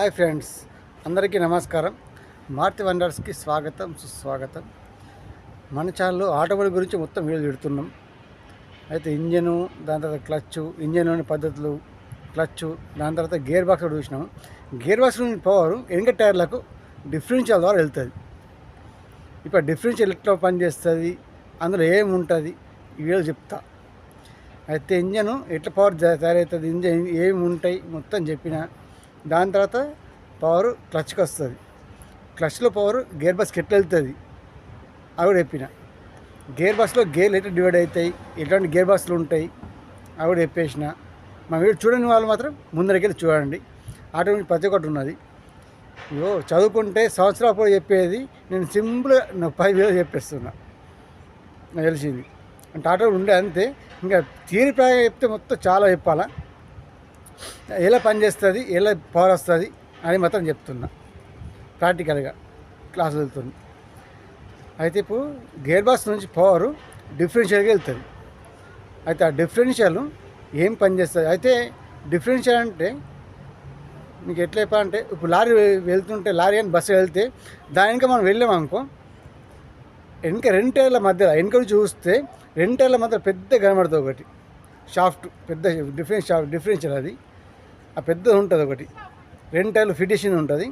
Hi friends అందరికీ నమస్కారం. మార్తి వండర్స్కి స్వాగతం సుస్వాగతం. మన ఛానల్లో ఆటోమొబైల్ గురించి మొత్తం వీడియో పెడుతున్నాం. అయితే ఇంజను దాని తర్వాత క్లచ్ ఇంజన్లోని పద్ధతులు క్లచ్ దాని తర్వాత గేర్ బాక్స్ కూడా చూసినాము. గేర్ బాక్స్ నుంచి పవర్ వెనక టైర్లకు డిఫరెన్షియల్ ద్వారా వెళ్తుంది. ఇప్పుడు డిఫరెన్షియల్ ఎట్లా పనిచేస్తుంది అందులో ఏముంటుంది వీడియో చెప్తా. అయితే ఇంజను ఎట్లా పవర్ తయారవుతుంది ఇంజన్ ఏమి ఉంటాయి మొత్తం చెప్పిన. దాని తర్వాత పవర్ క్లచ్కి వస్తుంది. క్లచ్లో పవర్ గేర్ బస్కి ఎట్లా వెళ్తుంది? అవి కూడా చెప్పిన. గేర్ బస్లో గేర్లు ఎట్లా డివైడ్ అవుతాయి ఎటువంటి గేర్ బస్లు ఉంటాయి? అవి కూడా చెప్పేసిన. మా వీడు చూడని వాళ్ళు మాత్రం ముందరకెళ్ళి చూడండి. ఆటోమేటిక్ ప్రతి ఒక్కటి ఉన్నది. అయ్యో చదువుకుంటే సంవత్సరాలు చెప్పేది నేను సింపుల్గా పది వేలు చెప్పేస్తున్నా. నాకు తెలిసింది. అంటే ఆటో ఉండే అంతే. ఇంకా థియరీ ప్రాయం చెప్తే మొత్తం చాలా చెప్పాలా? ఎలా పనిచేస్తుంది ఎలా పవర్ వస్తుంది అని మాత్రం చెప్తున్నా. ప్రాక్టికల్గా క్లాస్ వెళ్తుంది. అయితే ఇప్పుడు గేర్ బాక్స్ నుంచి పవర్ డిఫరెన్షియల్గా వెళ్తుంది. అయితే ఆ డిఫరెన్షియల్ ఏం పనిచేస్తుంది? అయితే డిఫరెన్షియల్ అంటే మీకు ఎట్లా చెప్పాలంటే ఇప్పుడు లారీ వెళ్తుంటే లారీ అని బస్సు వెళ్తే దాని మనం వెళ్ళాం అనుకో వెనక రెండు టైర్ల మధ్యలో వెనక చూస్తే రెండు టైర్ల మధ్య పెద్ద కనబడుతుంది ఒకటి. షాఫ్ట్ పెద్ద డిఫరెన్స్ షాఫ్ట్ డిఫరెన్షియల్ అది. ఆ పెద్దది ఉంటుంది ఒకటి. రెండు టైర్లు ఫిటిషన్ ఉంటుంది.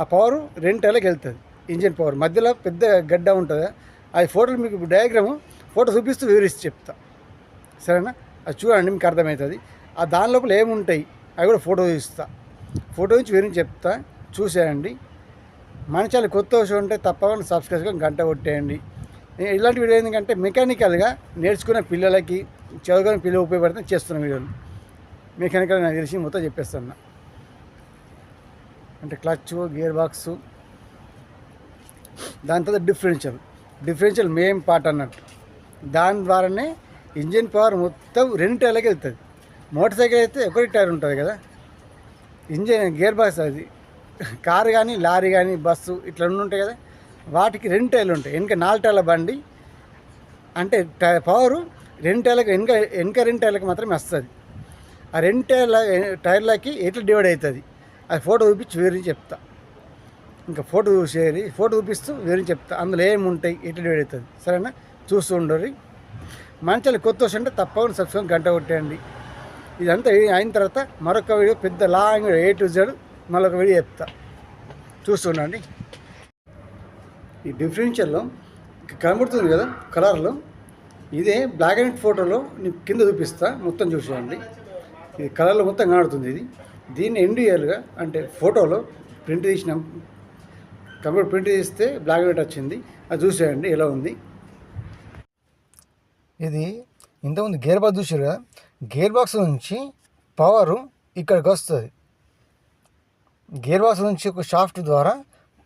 ఆ పవర్ రెండు టైర్లకు వెళ్తుంది. Engine power. మధ్యలో పెద్ద గడ్డ ఉంటుంది. అది ఫోటోలు మీకు డయాగ్రాము ఫోటో చూపిస్తూ వివరిస్తూ చెప్తా. సరేనా? అది చూడండి మీకు అర్థమవుతుంది. ఆ దాని లోపల ఏముంటాయి? అవి కూడా ఫోటో తీస్తా ఫోటో నుంచి వివరించి చెప్తా. చూసేయండి. మన కొత్త విషయం ఉంటే తప్పకుండా సబ్స్క్రైబ్ చేసుకొని గంట కొట్టేయండి. ఇలాంటి వీడియో ఎందుకంటే మెకానికల్గా నేర్చుకునే పిల్లలకి చదువుకునే పిల్లలు ఉపయోగపడితే చేస్తున్న వీడియోలు. మెకానికల్ నాకు తెలిసి మొత్తం చెప్పేస్తున్నా అంటే క్లచ్ గేర్ బాక్స్ దాని తర్వాత డిఫరెన్షియల్. డిఫరెన్షియల్ మెయిన్ పార్ట్ అన్నట్టు. దాని ద్వారానే ఇంజిన్ పవర్ మొత్తం రెండు టైర్లకి వెళ్తుంది. మోటార్ సైకిల్ అయితే ఒకటి టైర్ ఉంటుంది కదా. ఇంజిన్ గేర్ బాక్స్ అది. కారు కానీ లారీ కానీ బస్సు ఇట్లా ఉంటాయి కదా. వాటికి రెండు టైర్లు ఉంటాయి. వెనక నాలుగు టైర్ల బండి. అంటే పవరు రెండు టైర్లకు వెనక వెనక రెండు టైర్లకు మాత్రమే వస్తుంది. ఆ రెండు టైర్ల టైర్లకి ఎట్లా డివైడ్ అవుతుంది? అది ఫోటో చూపించి వేరే చెప్తా. ఇంకా ఫోటో చూసేది ఫోటో చూపిస్తూ వేరే చెప్తా. అందులో ఏముంటాయి? ఎట్లా డివైడ్ అవుతుంది? సరేనా? చూస్తూ ఉండరు మంచాలు కొత్త వస్తుంటే తప్పకుండా సబ్స్క్రైబ్ గంట కొట్టేయండి. ఇదంతా అయిన తర్వాత మరొక వీడియో పెద్ద లాంగ్ ఏ టు జెడ్ మరొక వీడియో చెప్తా. చూస్తుండండి ఈ డిఫరెన్షియల్లో కనబడుతుంది కదా కలర్లో. ఇదే బ్లాక్ అండ్ వైట్ ఫోటోలో నీకు కింద చూపిస్తా. మొత్తం చూసేయండి. ఇది కలర్లో మొత్తం కనబడుతుంది ఇది. దీన్ని ఎండియల్గా అంటే ఫోటోలో ప్రింట్ తీసినాం కంప్యూటర్ ప్రింట్ తీస్తే బ్లాక్ అండ్ వైట్ వచ్చింది. అది చూసేయండి ఎలా ఉంది? ఇది ఇంతకుముందు గేర్ బాక్స్ చూసారు కదా? గేర్ బాక్స్ నుంచి పవరు ఇక్కడికి వస్తుంది. గేర్ బాక్స్ నుంచి ఒక షాఫ్ట్ ద్వారా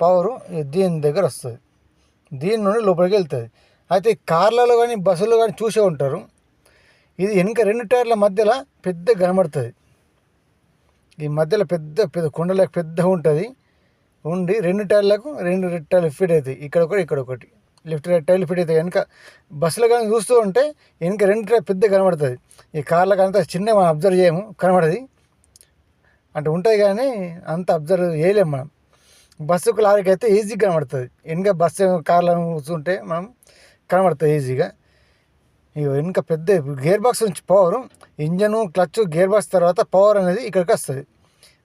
పవరు దీని దగ్గర వస్తుంది. దీని నుండి లోపలికి వెళ్తుంది. అయితే కార్లలో కానీ బస్సులో కానీ చూసే ఉంటారు. ఇది వెనుక రెండు టైర్ల మధ్యలో పెద్ద కనబడుతుంది. ఈ మధ్యలో పెద్ద పెద్ద కొండలకు పెద్దగా ఉంటుంది. ఉండి రెండు టైర్లకు రెండు రెడ్ టైర్లు ఫిట్ అవుతాయి. ఇక్కడ ఒకటి ఇక్కడ ఒకటి. లెఫ్ట్ రైట్ టైర్లు ఫిట్ అవుతాయి. వెనక బస్సులో కానీ చూస్తూ ఉంటే వెనక రెండు టైర్ పెద్ద కనబడుతుంది. ఈ కార్లకు అంతా చిన్న మనం అబ్జర్వ్ చేయము కనబడది. అంటే ఉంటాయి కానీ అంత అబ్జర్వ్ చేయలేము మనం. బస్సుకు లారీకి అయితే ఈజీగా కనబడుతుంది. వెనుక బస్సు కార్లను కూర్చుంటే మనం కనబడుతుంది ఈజీగా. వెనుక పెద్ద గేర్ బాక్స్ నుంచి power engine clutch gear box తర్వాత పవర్ అనేది ఇక్కడికి వస్తుంది.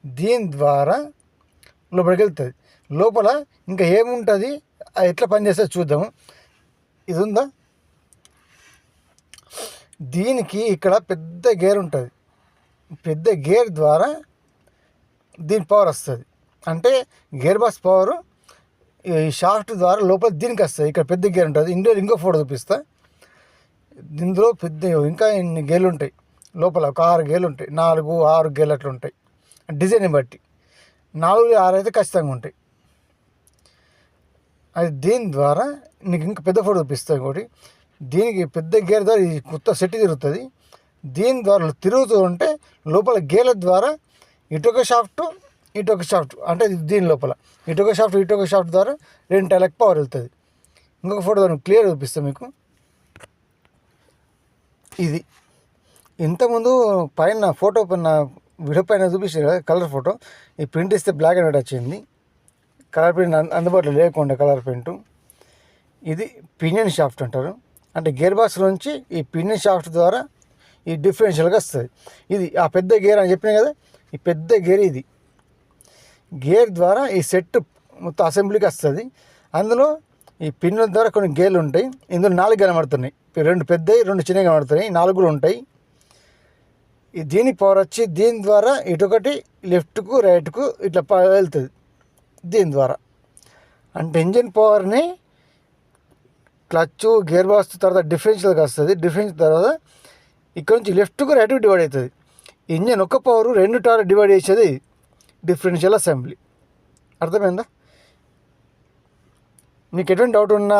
దీని ద్వారా లోపలికి వెళ్తుంది. లోపల ఇంకా ఏముంటుంది? అది ఎట్లా పనిచేస్తే చూద్దాము. ఇది ఉందా దీనికి ఇక్కడ పెద్ద గేర్ ఉంటుంది. పెద్ద గేర్ ద్వారా దీని పవర్ వస్తుంది. అంటే గేర్ బాక్స్ పవర్ ఈ షాఫ్ట్ ద్వారా లోపల దీనికి వస్తుంది. ఇక్కడ పెద్ద గేర్ ఉంటుంది. ఇండోర్ ఇంకో ఫోటో చూపిస్తా. ఇందులో పెద్ద ఇంకా ఇన్ని గేలు ఉంటాయి లోపల ఒక ఆరు గేలు ఉంటాయి నాలుగు ఆరు గేలు అట్లా ఉంటాయి డిజైన్ బట్టి. నాలుగు ఆరు అయితే ఖచ్చితంగా ఉంటాయి. అది దీని ద్వారా నీకు ఇంకా పెద్ద ఫోటో చూపిస్తుంది ఇంకోటి. దీనికి పెద్ద గేర్ ద్వారా ఈ కొత్త సెట్ తిరుగుతుంది. దీని ద్వారా తిరుగుతూ ఉంటే లోపల గేర్ల ద్వారా ఇటొక షాఫ్ట్ ఇటొక షాఫ్ట్. అంటే దీని లోపల. ఇటొక షాఫ్ట్ ఇటొక షాఫ్ట్ ద్వారా రెండు టైలకు పవర్ వెళ్తుంది. ఇంకొక ఫోటో ద్వారా క్లియర్ చూపిస్తాను మీకు. ఇది. ఇంతకుముందు పైన ఫోటో పైన వీడియో పైన చూపించారు కదా కలర్ ఫోటో. ఈ ప్రింట్ ఇస్తే బ్లాక్ అండ్ వైట్ వచ్చింది. కలర్ ప్రింట్ అందుబాటులో లేకుండా కలర్ ప్రింట్. ఇది పినియన్ షాఫ్ట్ అంటారు. అంటే గేర్ బాక్స్ నుంచి ఈ పినియన్ షాఫ్ట్ ద్వారా ఈ డిఫరెన్షియల్గా వస్తుంది. ఇది ఆ పెద్ద గేర్ అని చెప్పినా కదా ఈ పెద్ద గేర్ ఇది. గేర్ ద్వారా ఈ సెట్ మొత్తం అసెంబ్లీకి వస్తుంది. అందులో ఈ పిన్నుల ద్వారా కొన్ని గేర్లు ఉంటాయి. ఇందులో నాలుగు కనబడుతున్నాయి. రెండు పెద్దవి రెండు చిన్నవి కనబడుతున్నాయి. నాలుగు ఉంటాయి. ఈ దీని పవర్ వచ్చి దీని ద్వారా ఇటొకటి లెఫ్ట్కు రైట్కు ఇట్లా ప- వెళ్తుంది. దీని ద్వారా. అంటే ఇంజిన్ పవర్ని క్లచ్ గేర్ బాక్స్ తర్వాత డిఫరెన్షియల్గా వస్తుంది. డిఫరెన్స్ తర్వాత ఇక్కడ నుంచి లెఫ్ట్కు రైట్కు డివైడ్ అవుతుంది ఇంజన్ ఒక పవర్ రెండు టార్ డివైడ్ చేసేది డిఫరెన్షియల్ అసెంబ్లీ అర్థమైందా? మీకు ఎటువంటి డౌట్ ఉన్నా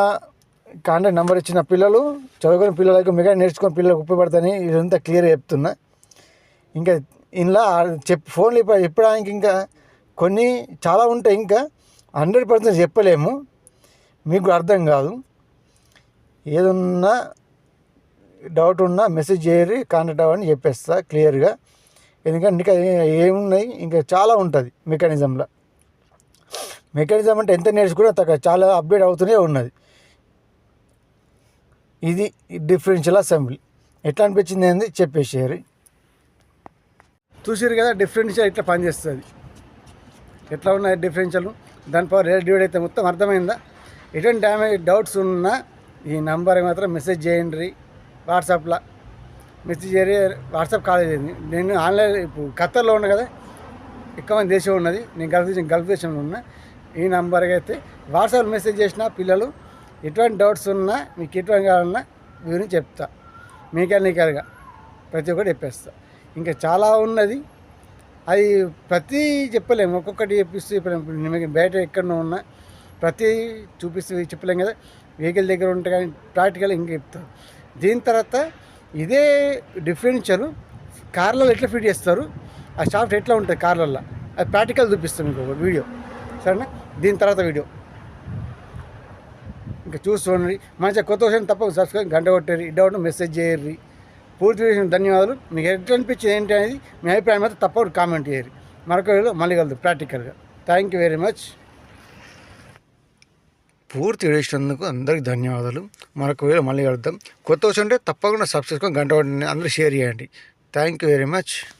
కాంటాక్ట్ నెంబర్ ఇచ్చిన పిల్లలు చదువుకునే పిల్లలకు మిగతా నేర్చుకునే పిల్లలకు ఉపయోగపడతాయని ఇదంతా క్లియర్గా చెప్తున్నా. ఇంకా ఇలా చెప్ ఫోన్లు చెప్పడానికి ఇంకా కొన్ని చాలా ఉంటాయి. ఇంకా హండ్రెడ్ పర్సెంట్ చెప్పలేము. మీకు అర్థం కాదు. ఏదన్నా డౌట్ ఉన్నా మెసేజ్ చేయరి కాంటాక్ట్ అవ్వని చెప్పేస్తా క్లియర్గా ఎందుకంటే ఇంకా ఏమున్నాయి? ఇంకా చాలా ఉంటుంది మెకానిజంలో మెకానిజం అంటే ఎంత నేర్చుకున్నా తగ్గ చాలా అప్డేట్ అవుతూనే ఉన్నది. ఇది డిఫరెన్షియల్ అసెంబ్లీ. ఎట్లా అనిపించింది ఏంది చెప్పేసారు చూసారు కదా డిఫరెన్షియల్ ఇట్లా పనిచేస్తుంది. ఎట్లా ఉన్నాయి డిఫరెన్షియల్? దాని పవర్ రేట్ డివైడ్ అయితే మొత్తం అర్థమైందా? ఎటువంటి డ్యామేజ్ డౌట్స్ ఉన్నా ఈ నంబర్ మాత్రం మెసేజ్ చేయండి. వాట్సాప్లో. మెసేజ్ చేయ వాట్సాప్ కాల్ చేయండి. నేను ఆన్లైన్ ఇప్పుడు ఖత్తర్లో ఉన్నా కదా ఎక్కువ మంది దేశం ఉన్నది. నేను గల్ఫ్ దేశం గల్ఫ్ దేశంలో ఉన్నా. ఈ నంబర్కి అయితే వాట్సాప్ మెసేజ్ చేసిన పిల్లలు ఎటువంటి డౌట్స్ ఉన్నా మీకు ఎటువంటి కావాలన్నా వివరించి చెప్తా. మీకనికలుగా ప్రతి ఒక్కటి చెప్పేస్తా. ఇంకా చాలా ఉన్నది. అది ప్రతి చెప్పలేము. ఒక్కొక్కటి చెప్పిస్తూ చెప్పలేము. మీకు బయట ఎక్కడ ఉన్నా ప్రతి చూపిస్తూ చెప్పలేం కదా. వెహికల్ దగ్గర ఉంటే కానీ ప్రాక్టికల్ ఇంకా చెప్తారు దీని తర్వాత ఇదే డిఫరెన్షియల్ కార్లలో ఎట్లా ఫిట్ చేస్తారు? ఆ షాఫ్ట్ ఎట్లా ఉంటుంది కార్లలో అది ప్రాక్టికల్ చూపిస్తాం మీకు ఒక వీడియో. సరేనా? దీని తర్వాత వీడియో. ఇంకా చూసుకోండి మంచిగా కొత్త విషయం తప్పక సబ్స్క్రైబ్ గంట కొట్టేరి డౌట్ మెసేజ్ చేయర్రి. పూర్తి విషయం ధన్యవాదాలు. మీకు ఎట్లా అనిపించింది ఏంటి అనేది మీ అభిప్రాయం అయితే తప్పకుండా కామెంట్ చేయరు మరొక వీడియో మళ్ళీ కలదు ప్రాక్టికల్గా థ్యాంక్ యూ వెరీ మచ్ పూర్తి వేసినందుకు అందరికీ ధన్యవాదాలు. మరొక వీడియో మళ్ళీ కలుద్దాం. కొత్త వచ్చి ఉంటే తప్పకుండా సబ్స్క్రైబ్ గంట కొట్టండి. అందరూ షేర్ చేయండి. Thank you very much